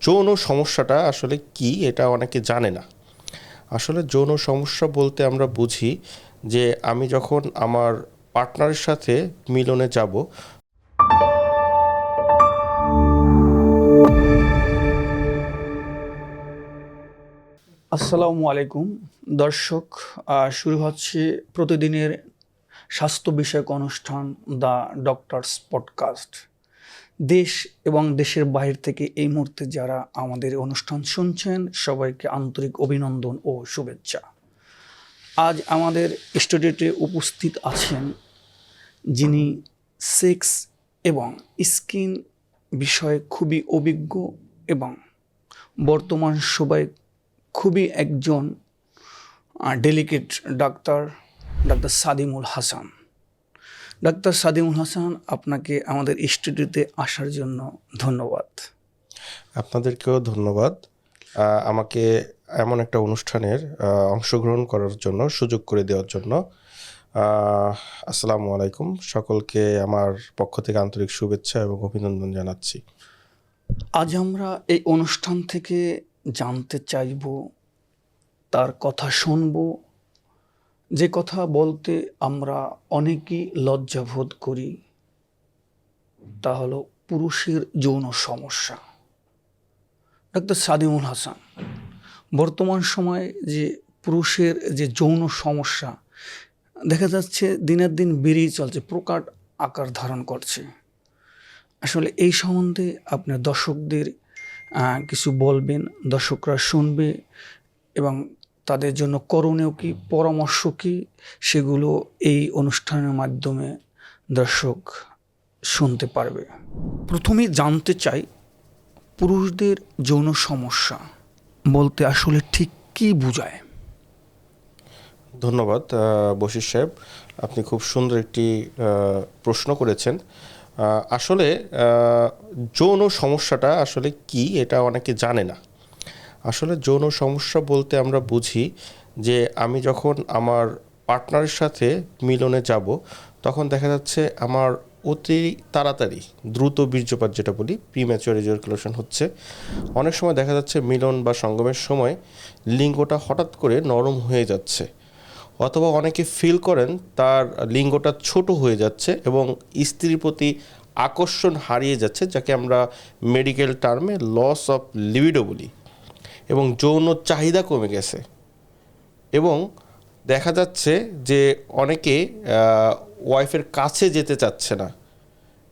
যৌন সমস্যাটা আসলে কি এটা অনেকে জানে না। আসলে যৌন সমস্যা বলতে আমরা বুঝি যে আমি যখন আমার পার্টনারের সাথে মিলনে যাব আসসালামু আলাইকুম। দর্শক শুরু হচ্ছে প্রতিদিনের স্বাস্থ্য বিষয়ক অনুষ্ঠান দ্য ডক্টরস পডকাস্ট। দেশ এবং দেশের বাইরে থেকে এই মুহূর্তে যারা আমাদের অনুষ্ঠান শুনছেন, সবাইকে আন্তরিক অভিনন্দন ও শুভেচ্ছা। আজ আমাদের স্টুডিওতে উপস্থিত আছেন যিনি সেক্স এবং স্কিন বিষয়ে খুবই অভিজ্ঞ এবং বর্তমান সবাই খুবই একজন delicate doctor doctor Sadimul Hasan. Doctor Sadimul Hasan আপনাকে আমাদের স্টুডিওতে আসার জন্য ধন্যবাদ। আপনাদেরকেও ধন্যবাদ। আমাকে এমন একটা অনুষ্ঠানের অংশগ্রহণ করার জন্য সুযোগ করে দেওয়ার জন্য। আসসালামু আলাইকুম। সকলকে আমার পক্ষ থেকে আন্তরিক শুভেচ্ছা এবং অভিনন্দন জানাচ্ছি। আজ আমরা এই অনুষ্ঠান থেকে জানতে চাইব তার কথা শুনব যে কথা বলতে আমরা অনেকেই লজ্জাবোধ করি, তা হলো পুরুষের যৌন সমস্যা। ডাক্তার সাদিমুল হাসান, বর্তমান সময়ে যে পুরুষের যে যৌন সমস্যা, দেখা যাচ্ছে দিনের দিন বেড়েই চলছে, প্রকাট আকার ধারণ করছে। আসলে এই সম্বন্ধে আপনার দর্শকদের কিছু বলবেন, দর্শকরা শুনবে এবং তাদের জন্য করণীয় কী পরামর্শ কী সেগুলো এই অনুষ্ঠানের মাধ্যমে দর্শক শুনতে পারবে। প্রথমেই জানতে চাই পুরুষদের যৌন সমস্যা বলতে আসলে ঠিক কি বোঝায়? ধন্যবাদ বশির সাহেব। আপনি খুব সুন্দর একটি প্রশ্ন করেছেন। আসলে যৌন সমস্যাটা আসলে কি এটা অনেকে জানে না। আসলে যৌন সমস্যা বলতে আমরা বুঝি যে আমি যখন আমার পার্টনারের সাথে মিলনে যাব, তখন দেখা যাচ্ছে আমার অতি তাড়াতাড়ি দ্রুত বীর্যপাত যেটা বলি প্রিম্যাচুয়ার ইজাকুলেশন হচ্ছে। অনেক সময় দেখা যাচ্ছে মিলন বা সঙ্গমের সময় লিঙ্গটা হঠাৎ করে নরম হয়ে যাচ্ছে, অথবা অনেকে ফিল করেন তার লিঙ্গটা ছোট হয়ে যাচ্ছে এবং স্ত্রীর প্রতি আকর্ষণ হারিয়ে যাচ্ছে, যাকে আমরা মেডিকেল টার্মে লস অফ লিবিডো বলি। এবং যৌন চাহিদা কমে গেছে। এবং দেখা যাচ্ছে যে অনেকে ওয়াইফের কাছে যেতে চাচ্ছে না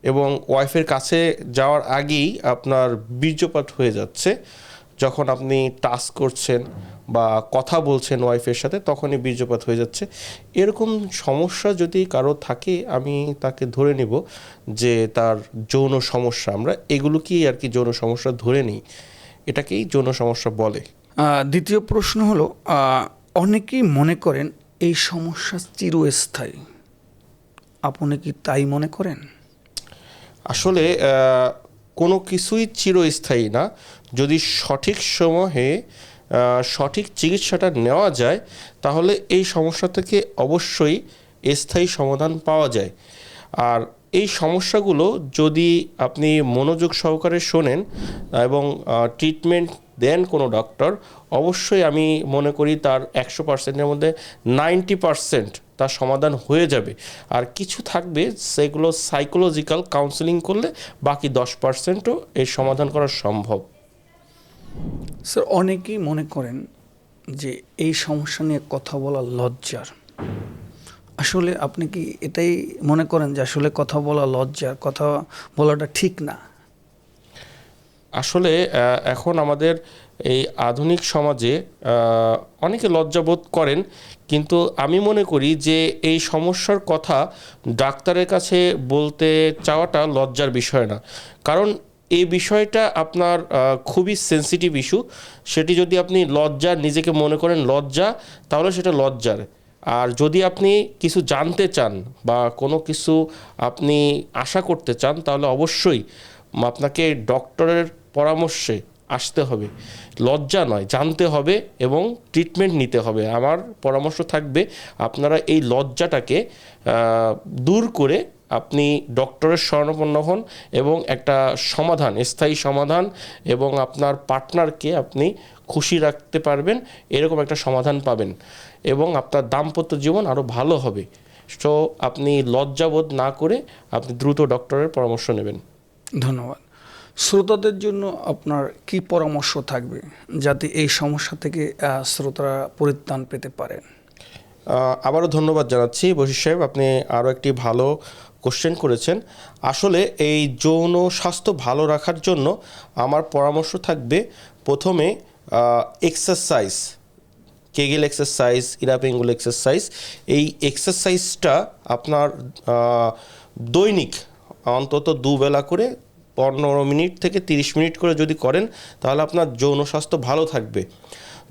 এবং ওয়াইফের কাছে যাওয়ার আগেই আপনার বীর্যপাত হয়ে যাচ্ছে। যখন আপনি টাচ করছেন বা কথা বলছেন ওয়াইফের সাথে, তখনই বীর্যপাত হয়ে যাচ্ছে। এরকম সমস্যা যদি কারও থাকে, আমি তাকে ধরে নিব যে তার যৌন সমস্যা, আমরা এগুলোকেই আর কি যৌন সমস্যা ধরে নিই। এটাকেই যৌন সমস্যা বলে। দ্বিতীয় প্রশ্ন হলো অনেকেই মনে করেন এই সমস্যা চিরস্থায়ী। আপনি কি তাই মনে করেন? আসলে কোনো কিছুই চিরস্থায়ী না। যদি সঠিক সময়ে সঠিক চিকিৎসাটা নেওয়া যায় তাহলে এই সমস্যা থেকে অবশ্যই স্থায়ী সমাধান পাওয়া যায়। আর এই সমস্যাগুলো যদি আপনি মনোযোগ সহকারে শোনেন এবং ট্রিটমেন্ট দেন কোনো ডক্টর অবশ্যই আমি মনে করি তার একশো পার্সেন্টের মধ্যে নাইনটি পার্সেন্ট তার সমাধান হয়ে যাবে। আর কিছু থাকবে সেগুলো সাইকোলজিক্যাল কাউন্সেলিং করলে বাকি দশ পার্সেন্টও এর সমাধান করা সম্ভব। স্যার অনেকেই মনে করেন যে এই সমস্যা নিয়ে কথা বলা লজ্জার। আসলে আপনি কি এটাই মনে করেন যে আসলে কথা বলা লজ্জার কথা বলাটা ঠিক না? আসলে এখন আমাদের এই আধুনিক সমাজে অনেকে লজ্জাবোধ করেন, কিন্তু আমি মনে করি যে এই সমস্যার কথা ডাক্তারের কাছে বলতে চাওয়াটা লজ্জার বিষয় না। কারণ এই বিষয়টা আপনার খুবই সেন্সিটিভ ইস্যু সেটি যদি আপনি লজ্জা, নিজেকে মনে করেন লজ্জা, তাহলে সেটা লজ্জার। আর যদি আপনি কিছু জানতে চান বা কোনো কিছু আপনি আশা করতে চান, তাহলে অবশ্যই আপনাকে ডক্টরের পরামর্শে আসতে হবে। লজ্জা নয়, জানতে হবে এবং ট্রিটমেন্ট নিতে হবে। আমার পরামর্শ থাকবে, আপনারা এই লজ্জাটাকে দূর করে আপনি ডক্টরের শরণাপন্ন হন এবং একটা সমাধান, স্থায়ী সমাধান এবং আপনার পার্টনারকে আপনি খুশি রাখতে পারবেন, এরকম একটা সমাধান পাবেন। এবং আপনার দাম্পত্য জীবন আরও ভালো হবে। সো আপনি লজ্জাবোধ না করে আপনি দ্রুত ডক্টরের পরামর্শ নেবেন। ধন্যবাদ। শ্রোতাদের জন্য আপনার কি পরামর্শ থাকবে যাতে এই সমস্যা থেকে শ্রোতারা পরিত্রাণ পেতে পারেন? আবারও ধন্যবাদ জানাচ্ছি বশির সাহেব আপনি আরও একটি ভালো কোশ্চেন করেছেন। আসলে এই যৌন স্বাস্থ্য ভালো রাখার জন্য আমার পরামর্শ থাকবে প্রথমে এক্সারসাইজ কেগেল এক্সারসাইজ ইরাপিঙ্গুল এক্সারসাইজ এই এক্সারসাইজটা আপনার দৈনিক, অন্তত দুবেলা করে পনেরো মিনিট থেকে তিরিশ মিনিট করে যদি করেন, তাহলে আপনার যৌন স্বাস্থ্য ভালো থাকবে।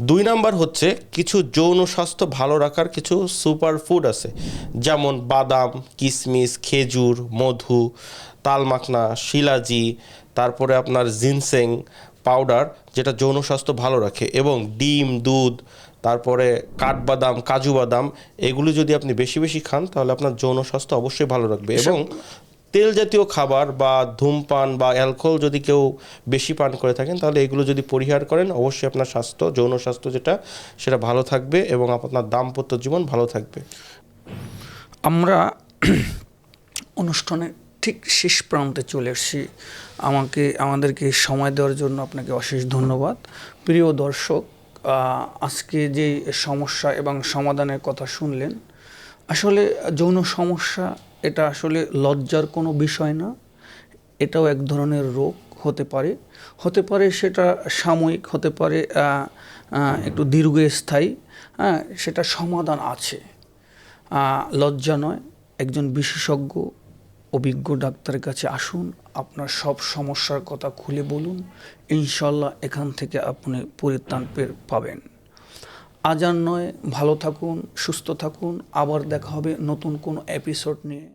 দুই নাম্বার হচ্ছে, কিছু যৌন স্বাস্থ্য ভালো রাখার কিছু সুপার ফুড আছে। যেমন বাদাম কিশমিশ খেজুর, মধু, তালমাখনা, শিলাজি, তারপরে আপনার জিনসেং পাউডার যেটা যৌন স্বাস্থ্য ভালো রাখে এবং ডিম দুধ তারপরে কাঠবাদাম কাজু বাদাম এগুলো যদি আপনি বেশি বেশি খান তাহলে আপনার যৌন স্বাস্থ্য অবশ্যই ভালো রাখবে। এবং তেল জাতীয় খাবার বা ধূমপান বা অ্যালকোহল যদি কেউ বেশি পান করে থাকেন তাহলে এগুলো যদি পরিহার করেন অবশ্যই আপনার স্বাস্থ্য যৌন স্বাস্থ্য যেটা সেটা ভালো থাকবে এবং আপনার দাম্পত্য জীবন ভালো থাকবে। আমরা অনুষ্ঠানের ঠিক শেষ প্রান্তে চলে এসেছি। আমাকে, আমাদেরকে সময় দেওয়ার জন্য আপনাকে অশেষ ধন্যবাদ। প্রিয় দর্শক আজকে যে সমস্যা এবং সমাধানের কথা শুনলেন, আসলে যৌন সমস্যা এটা আসলে লজ্জার কোনো বিষয় না। এটাও এক ধরনের রোগ হতে পারে। হতে পারে সেটা সাময়িক, হতে পারে একটু দীর্ঘস্থায়ী হ্যাঁ সেটা সমাধান আছে। লজ্জা নয়। একজন বিশেষজ্ঞ অভিজ্ঞ ডাক্তারের কাছে আসুন, আপনার সব সমস্যার কথা খুলে বলুন। ইনশাল্লাহ এখান থেকে আপনি পরিত্রাণ পাবেন। আজ আর নয়, ভালো থাকুন, সুস্থ থাকুন। আবার দেখা হবে নতুন কোনো এপিসোড নিয়ে।